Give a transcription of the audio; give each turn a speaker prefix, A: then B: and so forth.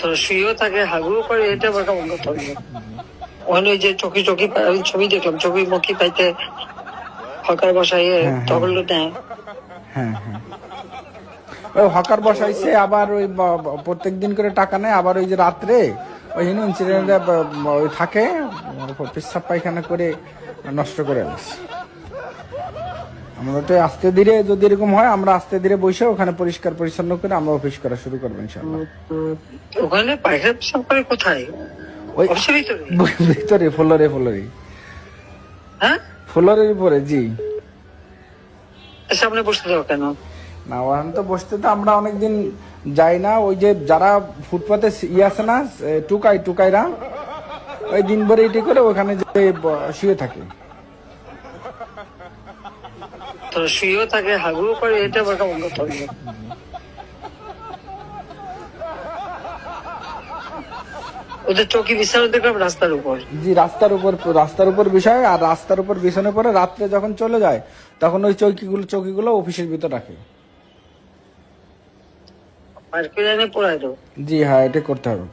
A: তো শুয়েও থাকে হাগুও করে এটা আবার কেমন কথা হলো ওখানে ওই যে চকি চকি ছবি দেখলাম চকি মকি পাইতে হকার বসাইয়ে
B: হ্যাঁ, হ্যাঁ।
A: তখন নেয়
B: হ্যাঁ হ্যাঁ। ওই হকার বসাইছে আবার ওই প্রত্যেক দিন করে টাকা নেয় আবার ওই যে রাত্রে ওই ইনসিডেন্টে ওই থাকে পেশাব পায়খানা করে নষ্ট করে আনিস আমরা তো আস্তে ধীরে যদি এরকম হয় আমরা আস্তে ধীরে বসে ওখানে পরিষ্কার পরিচ্ছন্ন করে আমরা অফিস করা শুরু করব ইনশাল্লাহ
A: ওখানে পায়খানা পেশাব করে কোথায়?
B: ওই
A: ভিতরে?
B: ভিতরে ফ্লোরে ফ্লোরে।
A: হ্যাঁ?
B: ফ্লোরের উপরে জি।
A: সামনে বসতে দাও কেন?
B: না ওখানে তো বসতে তো আমরা অনেকদিন যাই না। ওই যে যারা ফুটপাতে ইয়ে আছে না টুকাই টুকাইরা ওই দিন ভরে এটি করে ওখানে যে শুয়ে থাকে।
A: তো শুয়েও হাগুও করে এটা আবার কেমন কথা হলো ওদের চকি বিছানো দেখলাম রাস্তার উপর।
B: জি রাস্তার উপর রাস্তার উপর বিষয় আর রাস্তার উপর বিছানে পরে রাত্রে যখন চলে যায় তখন ওই চৌকিগুলো চৌকিগুলো অফিসের ভিতর রাখে।
A: আর কে জানে পড়ায়
B: জি হ্যাঁ এটা করতে হবে